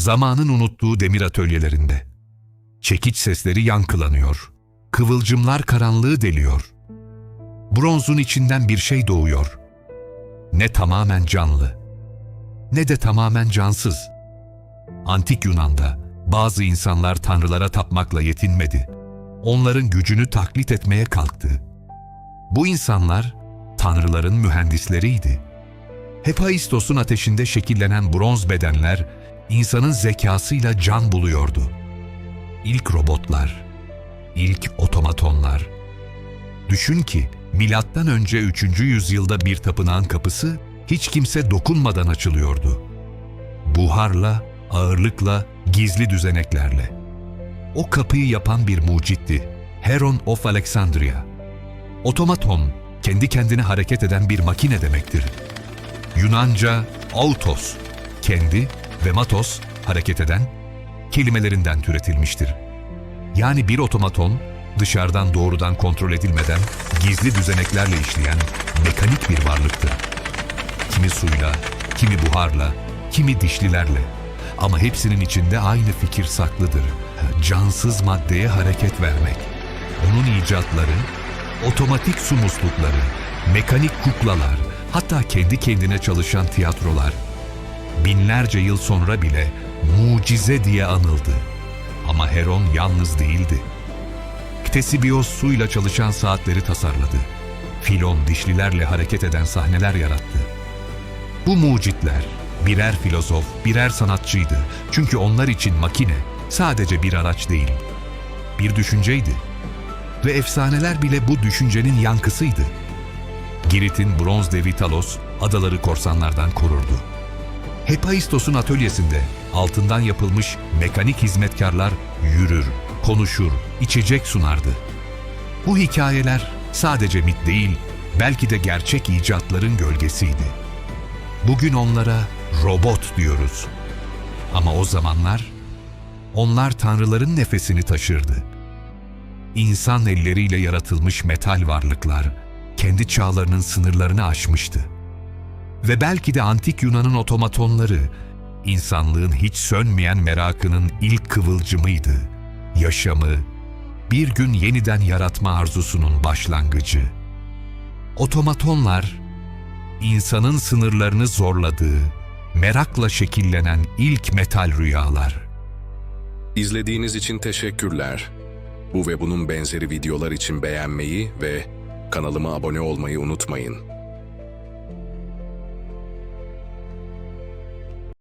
zamanın unuttuğu demir atölyelerinde. Çekiç sesleri yankılanıyor. Kıvılcımlar karanlığı deliyor. Bronzun içinden bir şey doğuyor. Ne tamamen canlı, ne de tamamen cansız. Antik Yunan'da bazı insanlar tanrılara tapmakla yetinmedi. Onların gücünü taklit etmeye kalktı. Bu insanlar tanrıların mühendisleriydi. Hephaistos'un ateşinde şekillenen bronz bedenler insanın zekasıyla can buluyordu. İlk robotlar, ilk otomatonlar. Düşün ki milattan önce 3. yüzyılda bir tapınağın kapısı hiç kimse dokunmadan açılıyordu. Buharla, ağırlıkla, gizli düzeneklerle. O kapıyı yapan bir mucitti. Heron of Alexandria. Otomaton, kendi kendine hareket eden bir makine demektir. Yunanca autos, kendi ve matos, hareket eden, kelimelerinden türetilmiştir. Yani bir otomaton, dışarıdan doğrudan kontrol edilmeden gizli düzeneklerle işleyen mekanik bir varlıktır. Kimi suyla, kimi buharla, kimi dişlilerle. Ama hepsinin içinde aynı fikir saklıdır. Cansız maddeye hareket vermek. Onun icatları, otomatik su muslukları, mekanik kuklalar, hatta kendi kendine çalışan tiyatrolar. Binlerce yıl sonra bile mucize diye anıldı. Ama Heron yalnız değildi. Ktesibios suyla çalışan saatleri tasarladı. Filon dişlilerle hareket eden sahneler yarattı. Bu mucitler birer filozof, birer sanatçıydı. Çünkü onlar için makine sadece bir araç değil, bir düşünceydi. Ve efsaneler bile bu düşüncenin yankısıydı. Girit'in bronz devi Talos adaları korsanlardan korurdu. Hephaistos'un atölyesinde altından yapılmış mekanik hizmetkarlar yürür, konuşur, içecek sunardı. Bu hikayeler sadece mit değil, belki de gerçek icatların gölgesiydi. Bugün onlara robot diyoruz. Ama o zamanlar onlar tanrıların nefesini taşırdı. İnsan elleriyle yaratılmış metal varlıklar kendi çağlarının sınırlarını aşmıştı. Ve belki de antik Yunan'ın otomatonları insanlığın hiç sönmeyen merakının ilk kıvılcımıydı. Yaşamı bir gün yeniden yaratma arzusunun başlangıcı. Otomatonlar insanın sınırlarını zorladığı, merakla şekillenen ilk metal rüyalar. İzlediğiniz için teşekkürler. Bu ve bunun benzeri videolar için beğenmeyi ve kanalıma abone olmayı unutmayın.